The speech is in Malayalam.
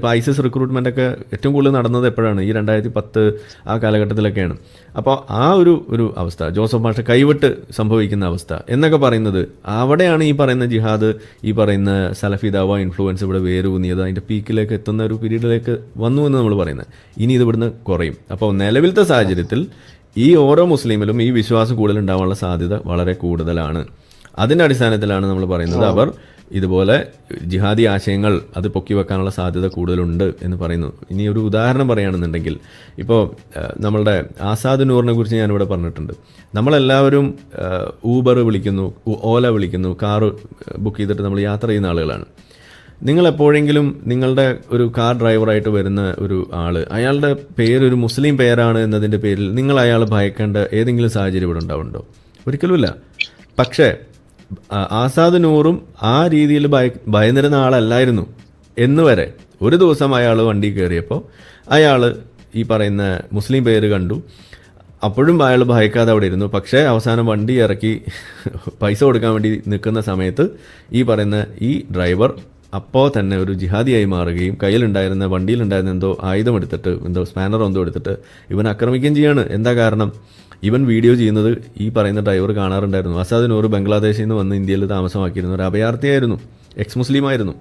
ഇപ്പോൾ ഐസിസ് റിക്രൂട്ട്മെന്റ് ഒക്കെ ഏറ്റവും കൂടുതൽ നടന്നത് എപ്പോഴാണ്? ഈ രണ്ടായിരത്തി പത്ത് ആ കാലഘട്ടത്തിലൊക്കെയാണ്. അപ്പോൾ ആ ഒരു ഒരു അവസ്ഥ ജോസഫ് മാഷ കൈവിട്ട് സംഭവിക്കുന്ന അവസ്ഥ എന്നൊക്കെ പറയുന്നത് അവിടെയാണ് ഈ പറയുന്ന ജിഹാദ് ഈ പറയുന്ന സലഫി ദാവ ഇൻഫ്ലുവൻസ് ഇവിടെ വേരൂന്നിയത് അതിന്റെ പീക്കിലേക്ക് എത്തുന്ന ഒരു പീരീഡിലേക്ക് വന്നു എന്ന് നമ്മൾ പറയുന്നത്. ഇനി ഇത് ഇവിടുന്ന് കുറയും. അപ്പോൾ നിലവിലത്തെ സാഹചര്യത്തിൽ ഈ ഓരോ മുസ്ലിമിലും ഈ വിശ്വാസം കൂടുതൽ ഉണ്ടാവാനുള്ള സാധ്യത വളരെ കൂടുതലാണ്. അതിന്റെ അടിസ്ഥാനത്തിലാണ് നമ്മൾ പറയുന്നത് അവർ ഇതുപോലെ ജിഹാദി ആശയങ്ങൾ അത് പൊക്കി വെക്കാനുള്ള സാധ്യത കൂടുതലുണ്ട് എന്ന് പറയുന്നു. ഇനി ഒരു ഉദാഹരണം പറയുകയാണെന്നുണ്ടെങ്കിൽ ഇപ്പോൾ നമ്മളുടെ ആസാദ് നൂറിനെ കുറിച്ച് ഞാനിവിടെ പറഞ്ഞിട്ടുണ്ട്. നമ്മളെല്ലാവരും ഊബർ വിളിക്കുന്നു ഓല വിളിക്കുന്നു കാറ് ബുക്ക് ചെയ്തിട്ട് നമ്മൾ യാത്ര ചെയ്യുന്ന ആളുകളാണ്. നിങ്ങൾ എപ്പോഴെങ്കിലും നിങ്ങളുടെ ഒരു കാർ ഡ്രൈവറായിട്ട് വരുന്ന ഒരു ആൾ അയാളുടെ പേര് ഒരു മുസ്ലിം പേരാണ് എന്നതിന്റെ പേരിൽ നിങ്ങൾ അയാൾ ഭയക്കേണ്ട ഏതെങ്കിലും സാഹചര്യം ഇവിടെ ഉണ്ടാവുന്നുണ്ടോ? ഒരിക്കലുമില്ല. പക്ഷേ ആസാദ് നൂറും ആ രീതിയിൽ ഭയ ഭയന്നിരുന്ന ആളല്ലായിരുന്നു. എന്ന് വരെ ഒരു ദിവസം അയാൾ വണ്ടി കയറിയപ്പോൾ അയാൾ ഈ പറയുന്ന മുസ്ലിം പേര് കണ്ടു. അപ്പോഴും അയാൾ ഭയക്കാതെ അവിടെ ഇരുന്നു. പക്ഷേ അവസാനം വണ്ടി ഇറക്കി പൈസ കൊടുക്കാൻ വേണ്ടി നിൽക്കുന്ന സമയത്ത് ഈ പറയുന്ന ഈ ഡ്രൈവർ അപ്പോൾ തന്നെ ഒരു ജിഹാദിയായി മാറുകയും കയ്യിലുണ്ടായിരുന്ന വണ്ടിയിലുണ്ടായിരുന്ന എന്തോ ആയുധം എടുത്തിട്ട് എന്തോ സ്പാനർ എന്തോ എടുത്തിട്ട് ഇവൻ ആക്രമിക്കുകയും ചെയ്യാണ്. എന്താ കാരണം? ഇവൻ വീഡിയോ ചെയ്യുന്നത് ഈ പറയുന്ന ഡ്രൈവർ കാണാറുണ്ടായിരുന്നു. അസാദിനൂർ ബംഗ്ലാദേശിൽ നിന്ന് വന്ന് ഇന്ത്യയിൽ താമസമാക്കിയിരുന്ന ഒരു അഭയാർത്ഥിയായിരുന്നു. എക്സ് മുസ്ലിം ആയിരുന്നു